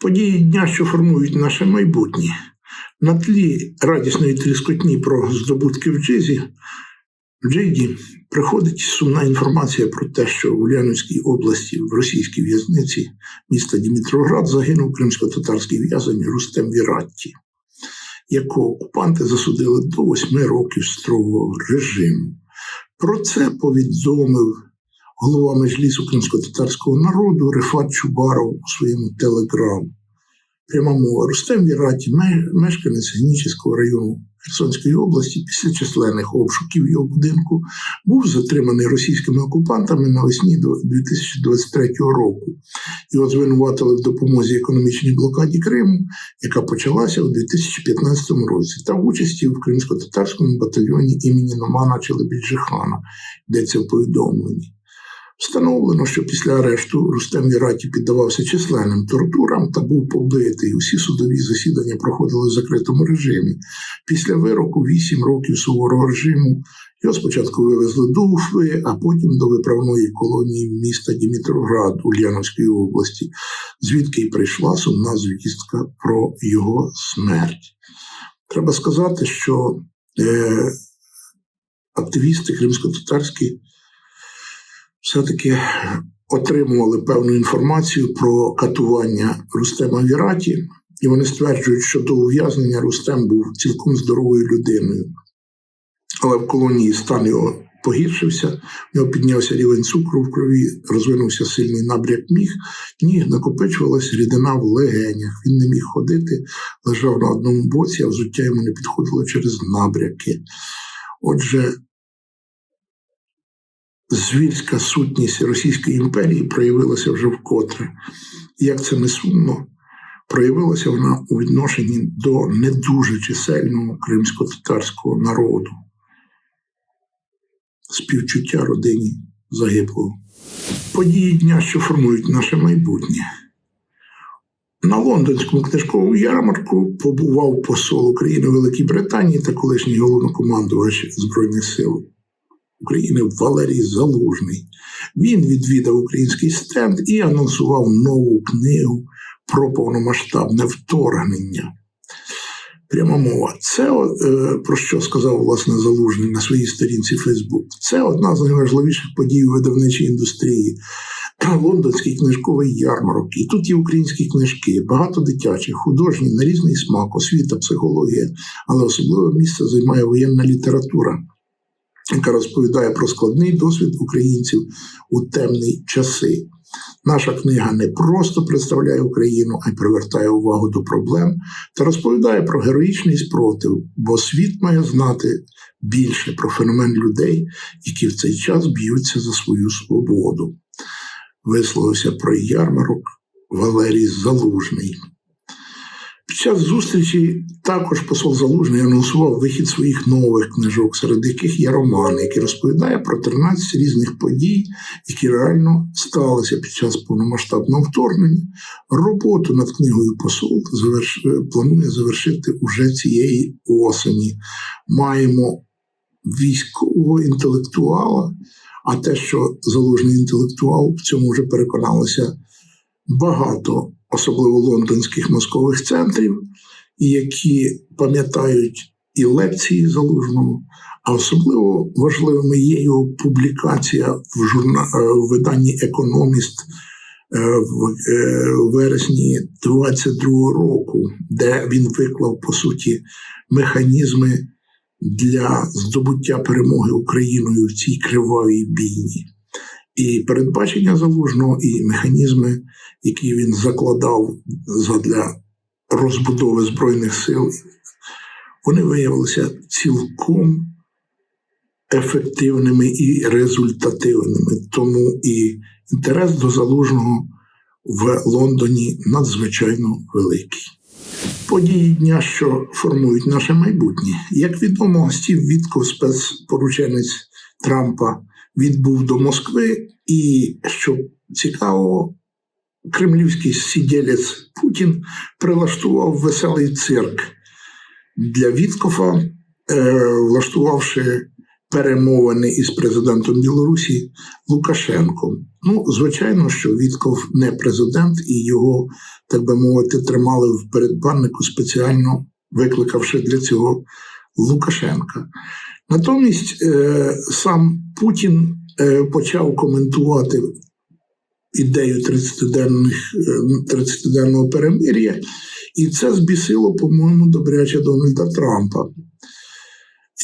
Події дня, що формують наше майбутнє. На тлі радісної тріскотні про здобутки в Джизі, в Джейді приходить сумна інформація про те, що в Ульяновській області в російській в'язниці міста Дімітроград загинув кримсько-татарський в'язень Рустем Віратті, якого окупанти засудили до восьми років строгого режиму. Про це повідомив голова Межлісу кримсько-татарського народу Рефат Чубаров у своєму телеграму. Пряма мова Рустем Віраті, мешканець Генічівського району Херсонської області, після численних обшуків його будинку, був затриманий російськими окупантами навесні 2023 року. Його звинуватили в допомозі економічній блокаді Криму, яка почалася у 2015 році, та в участі в кримсько-татарському батальйоні імені Номана Челебіджихана, йдеться в повідомленні. Встановлено, що після арешту Рустем Віраті піддавався численним тортурам та був побитий. Усі судові засідання проходили в закритому режимі. Після вироку 8 років суворого режиму його спочатку вивезли до Уфи, а потім до виправної колонії міста Дімітроград Ульяновської області, звідки й прийшла сумна звістка про його смерть. Треба сказати, що е, активісти кримсько-татарські все-таки отримували певну інформацію про катування Рустема Віраті, і вони стверджують, що до ув'язнення Рустем був цілком здоровою людиною. Але в колонії стан його погіршився, в нього піднявся рівень цукру в крові, розвинувся сильний набряк міг, ніг накопичувалася рідина в легенях. Він не міг ходити, лежав на одному боці, а взуття йому не підходило через набряки. Отже, звірська сутність Російської імперії проявилася вже вкотре. Як це не сумно, проявилася вона у відношенні до не дуже чисельного кримсько-татарського народу, співчуття родині загиблого. Події дня, що формують наше майбутнє. На лондонському книжковому ярмарку побував посол України Великій Британії та колишній головнокомандувач Збройних сил України Валерій Залужний. Він відвідав український стенд і анонсував нову книгу про повномасштабне вторгнення. Пряма мова. Це е, про що сказав власне Залужний на своїй сторінці Фейсбук. Це одна з найважливіших подій у видавничій індустрії. Лондонський книжковий ярмарок. І тут є українські книжки, багато дитячих, художні, на різний смак, освіта, психологія, але особливе місце займає воєнна література яка розповідає про складний досвід українців у темні часи. Наша книга не просто представляє Україну, а й привертає увагу до проблем та розповідає про героїчний спротив, бо світ має знати більше про феномен людей, які в цей час б'ються за свою свободу. Висловився про ярмарок Валерій Залужний. Під час зустрічі також посол Залужний анонсував вихід своїх нових книжок, серед яких є романи, які розповідає про 13 різних подій, які реально сталися під час повномасштабного вторгнення. Роботу над книгою посол заверш... планує завершити уже цієї осені. Маємо військового інтелектуала, а те, що залужний інтелектуал, в цьому вже переконалися багато особливо лондонських мозкових центрів, які пам'ятають і лекції залужного, а особливо важливими є його публікація в журна... Е, в Економіст е, в е, вересні 22-го року, де він виклав по суті механізми для здобуття перемоги Україною в цій кривавій бійні і передбачення залужного, і механізми, які він закладав для розбудови Збройних сил, вони виявилися цілком ефективними і результативними. Тому і інтерес до залужного в Лондоні надзвичайно великий. Події дня, що формують наше майбутнє. Як відомо, Стів Вітков, спецпорученець Трампа, відбув до Москви, і що цікаво, кремлівський сиділець Путін прилаштував веселий цирк для Віткофа, е, влаштувавши перемовини із президентом Білорусі Лукашенком. Ну, звичайно, що Вітков не президент, і його, так би мовити, тримали в передбаннику спеціально викликавши для цього Лукашенка. Натомість е, сам Путін е, почав коментувати ідею 30-денних, е, 30-денного перемир'я, і це збісило, по-моєму, добряче Дональда Трампа.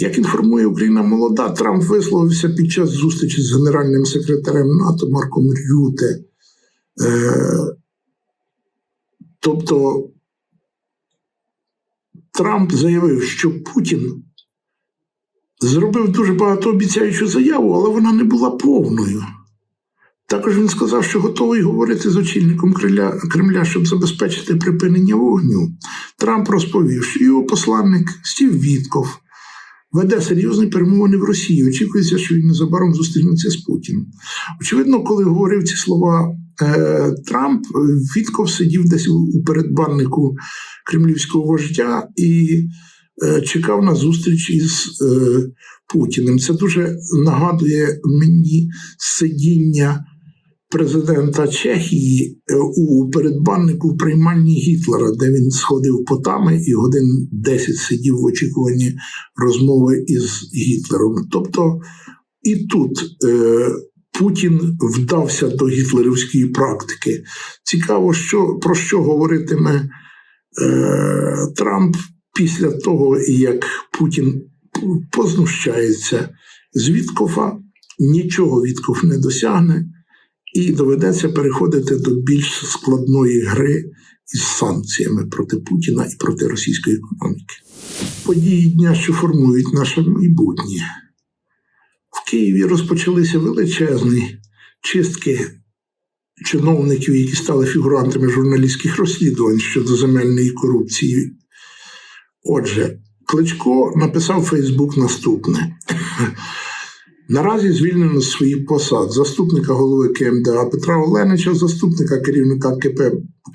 Як інформує Україна молода, Трамп висловився під час зустрічі з генеральним секретарем НАТО Марком Рюте. Тобто Трамп заявив, що Путін зробив дуже багатообіцяючу заяву, але вона не була повною. Також він сказав, що готовий говорити з очільником Кремля, щоб забезпечити припинення вогню. Трамп розповів, що його посланник Стів Вітков веде серйозні перемовини в Росії. Очікується, що він незабаром зустрінеться з Путіним. Очевидно, коли говорив ці слова е, Трамп, Вітков сидів десь у, передбаннику кремлівського вождя і чекав на зустріч із е, Путіним. Це дуже нагадує мені сидіння президента Чехії е, у передбаннику в приймальні Гітлера, де він сходив потами і годин 10 сидів в очікуванні розмови із Гітлером. Тобто і тут е, Путін вдався до гітлерівської практики. Цікаво, що про що говоритиме е, Трамп після того, як Путін познущається з Віткофа, нічого Вітков не досягне і доведеться переходити до більш складної гри із санкціями проти Путіна і проти російської економіки. Події дня, що формують наше майбутнє. В Києві розпочалися величезні чистки чиновників, які стали фігурантами журналістських розслідувань щодо земельної корупції. Отже, Кличко написав Фейсбук наступне. Наразі звільнено з своїх посад заступника голови КМДА Петра Оленича, заступника керівника КП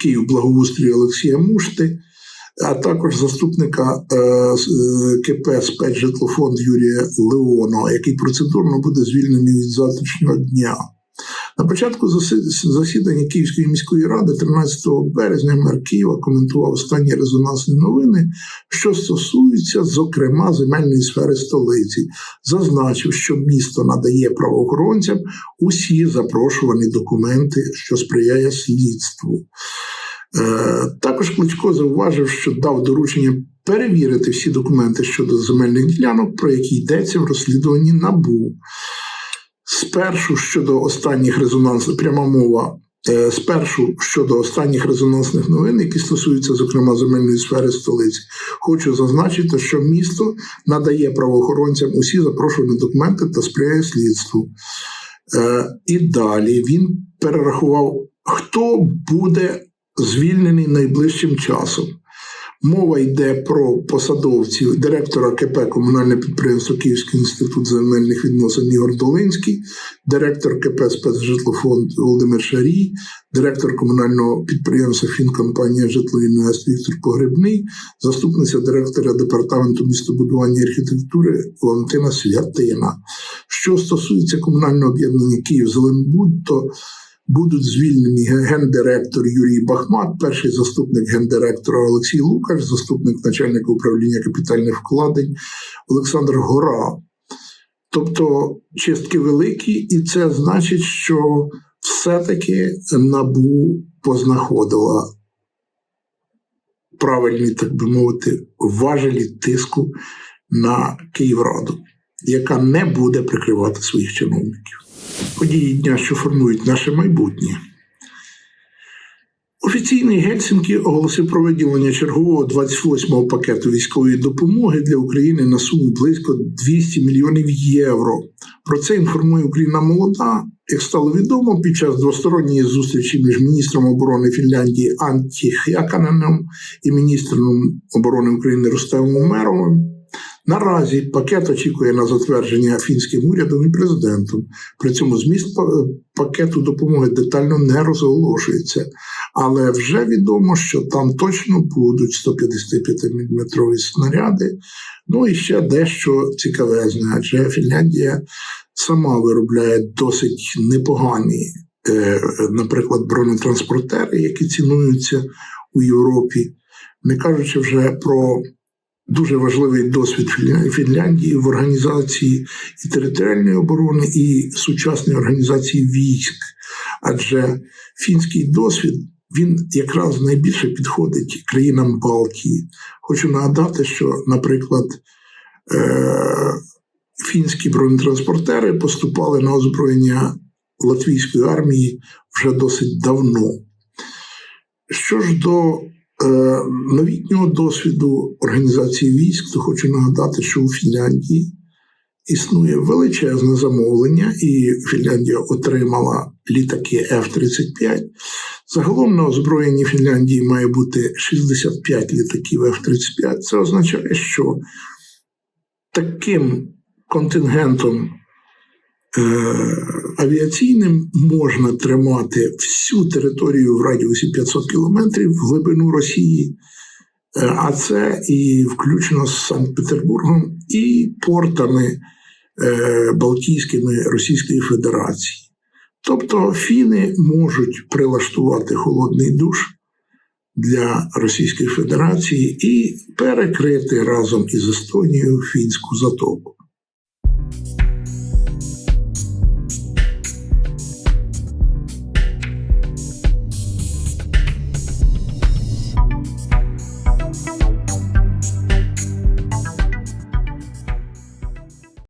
Київ благоустрій Олексія Мушти, а також заступника е, КП «Спецжитлофонд» Юрія Леонова, який процедурно буде звільнений від завтрашнього дня. На початку засідання Київської міської ради 13 березня мер Києва коментував останні резонансні новини, що стосуються, зокрема, земельної сфери столиці. Зазначив, що місто надає правоохоронцям усі запрошувані документи, що сприяє слідству. Е, також Кличко зауважив, що дав доручення перевірити всі документи щодо земельних ділянок, про які йдеться в розслідуванні НАБУ. Спершу щодо останніх резонансних пряма мова. е, Спершу щодо останніх резонансних новин, які стосуються, зокрема, земельної сфери столиці, хочу зазначити, що місто надає правоохоронцям усі запрошувані документи та сприяє слідству. Е, І далі він перерахував, хто буде звільнений найближчим часом. Мова йде про посадовців директора КП комунальне підприємство Київський інститут земельних відносин Ігор Долинський, директор КП «Спецжитлофонд» Володимир Шарій, директор комунального підприємства Фінкомпанія «Житлоінвест» Віктор Погребний, заступниця директора департаменту містобудування і архітектури Валентина Святина. Що стосується комунального об'єднання Київ Зеленбуд, то Будуть звільнені гендиректор Юрій Бахмат, перший заступник гендиректора Олексій Лукаш, заступник начальника управління капітальних вкладень Олександр Гора. Тобто чистки великі, і це значить, що все-таки набу познаходила правильні, так би мовити, важелі тиску на Київраду, яка не буде прикривати своїх чиновників події дня, що формують наше майбутнє. Офіційний Гельсінкі оголосив про виділення чергового 28-го пакету військової допомоги для України на суму близько 200 мільйонів євро. Про це інформує Україна молода. Як стало відомо, під час двосторонньої зустрічі між міністром оборони Фінляндії Анті Хяканеном і міністром оборони України Рустемом Умеровим Наразі пакет очікує на затвердження фінським урядом і президентом. При цьому зміст пакету допомоги детально не розголошується. Але вже відомо, що там точно будуть 155 мм снаряди. Ну і ще дещо цікавезне, адже Фінляндія сама виробляє досить непогані, е, наприклад, бронетранспортери, які цінуються у Європі, не кажучи вже про дуже важливий досвід Фінляндії в організації і територіальної оборони, і сучасної організації військ. Адже фінський досвід він якраз найбільше підходить країнам Балтії. Хочу нагадати, що, наприклад, е- фінські бронетранспортери поступали на озброєння латвійської армії вже досить давно. Що ж до новітнього досвіду організації військ, то хочу нагадати, що у Фінляндії існує величезне замовлення, і Фінляндія отримала літаки F-35. Загалом на озброєнні Фінляндії має бути 65 літаків F-35. Це означає, що таким контингентом е, авіаційним можна тримати всю територію в радіусі 500 кілометрів в глибину Росії, Е, а це і включно з Санкт-Петербургом і портами е, Балтійськими Російської Федерації. Тобто фіни можуть прилаштувати холодний душ для Російської Федерації і перекрити разом із Естонією фінську затоку.